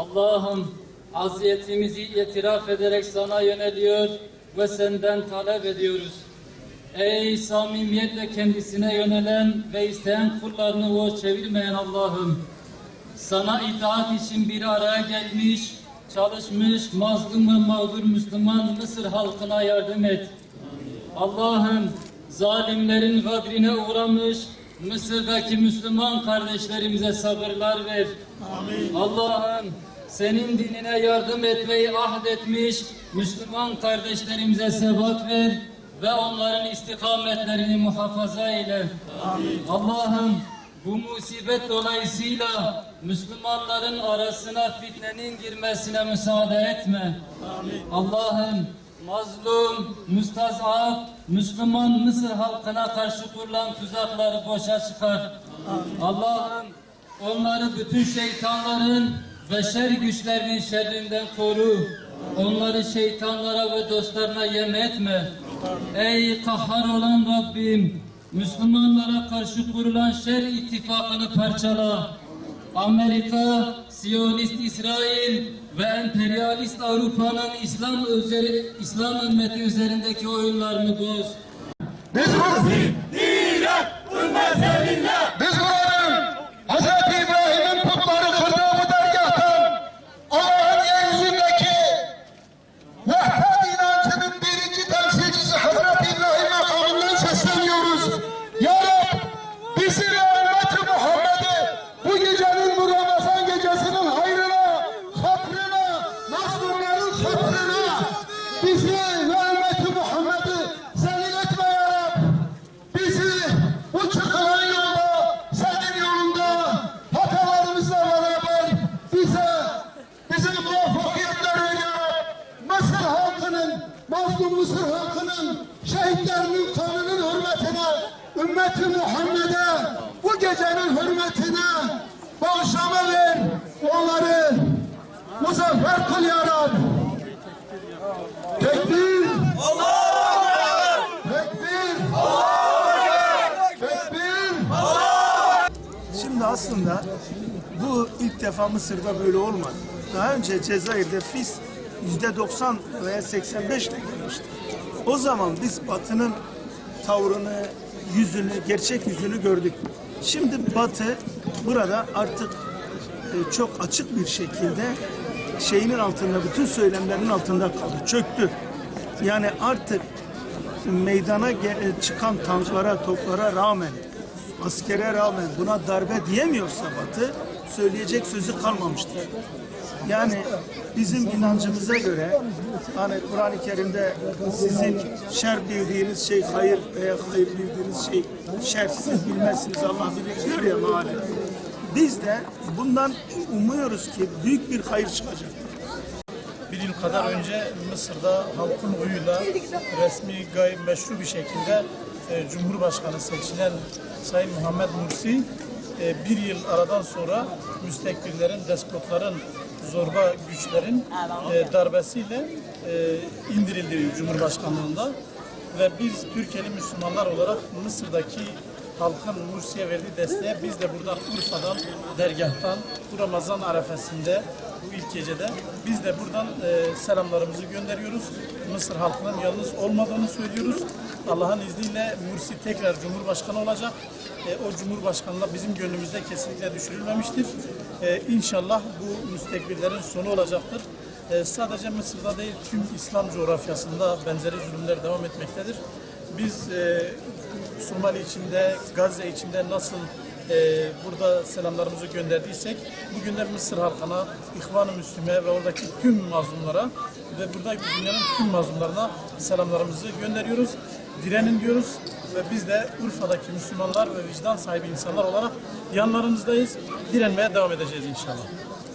Allah'ım aziyetimizi itiraf ederek sana yöneliyor ve senden talep ediyoruz. Ey samimiyetle kendisine yönelen ve isteyen kullarını boş çevirmeyen Allah'ım. Sana itaat için bir araya gelmiş, çalışmış, mazlum ve mağdur Müslüman Mısır halkına yardım et. Allah'ım zalimlerin gadrine uğramış Mısır'daki Müslüman kardeşlerimize sabırlar ver. Allah'ım senin dinine yardım etmeyi ahdetmiş Müslüman kardeşlerimize sebat ver ve onların istikametlerini muhafaza eyle. Allah'ım bu musibet dolayısıyla Müslümanların arasına fitnenin girmesine müsaade etme. Allah'ım mazlum, müstazaf, Müslüman Mısır halkına karşı kurulan tuzakları boşa çıkar. Allah'ım onları bütün şeytanların ve şer güçlerinin şerrinden koru. Onları şeytanlara ve dostlarına yem etme. Ey kahhar olan Rabbim, Müslümanlara karşı kurulan şer ittifakını parçala. Amerika, Siyonist İsrail ve emperyalist Avrupa'nın İslam üzeri, İslam ümmeti üzerindeki oyunlarını boz. Biz mazlum Mısır halkının şehitlerinin kanının hürmetine, ümmeti Muhammed'e bu gecenin hürmetine bağışlama ver. Onları muzaffer kıl ya Rab. Tekbir. Tekbir. Tekbir. Şimdi aslında bu ilk defa Mısır'da böyle olmadı. Daha önce Cezayir'de Fis yüzde 90 veya 85 ile gelmişti. O zaman biz Batı'nın tavrını, yüzünü, gerçek yüzünü gördük. Şimdi Batı burada artık e, çok açık bir şekilde şeyinin altında, bütün söylemlerin altında kaldı, çöktü. Yani artık meydana ge- çıkan tanklara, toplara rağmen, askere rağmen buna darbe diyemiyorsa Batı, söyleyecek sözü kalmamıştır. Yani bizim inancımıza göre hani Kur'an-ı Kerim'de sizin şer bildiğiniz şey hayır veya hayır bildiğiniz şey şer siz bilmezsiniz Allah bilir diyor ya mealen. Biz de bundan umuyoruz ki büyük bir hayır çıkacak. Bir yıl kadar önce Mısır'da halkın oyuyla resmi gayet meşru bir şekilde e, Cumhurbaşkanı seçilen Sayın Muhammed Mursi e, bir yıl aradan sonra müstekbirlerin, despotların, zorba güçlerin e, darbesiyle e, indirildi Cumhurbaşkanlığında ve biz Türkiye'li Müslümanlar olarak Mısır'daki halkın Mursi'ye verdiği desteğe biz de buradan Urfa'dan, dergahtan, bu Ramazan arefesinde, bu ilk gecede biz de buradan e, selamlarımızı gönderiyoruz. Mısır halkının yalnız olmadığını söylüyoruz. Allah'ın izniyle Mursi tekrar Cumhurbaşkanı olacak. E, o Cumhurbaşkanlığı bizim gönlümüzde kesinlikle düşürülmemiştir. E, inşallah bu müstekbirlerin sonu olacaktır. E, sadece Mısır'da değil tüm İslam coğrafyasında benzeri zulümler devam etmektedir. Biz e, Somali içinde, Gazze içinde nasıl e, burada selamlarımızı gönderdiysek bugün de Mısır halkına, İhvan-ı Müslüme ve oradaki tüm mazlumlara ve burada dünyanın tüm mazlumlarına selamlarımızı gönderiyoruz. Direnin diyoruz ve biz de Urfa'daki Müslümanlar ve vicdan sahibi insanlar olarak yanlarınızdayız. Direnmeye devam edeceğiz inşallah.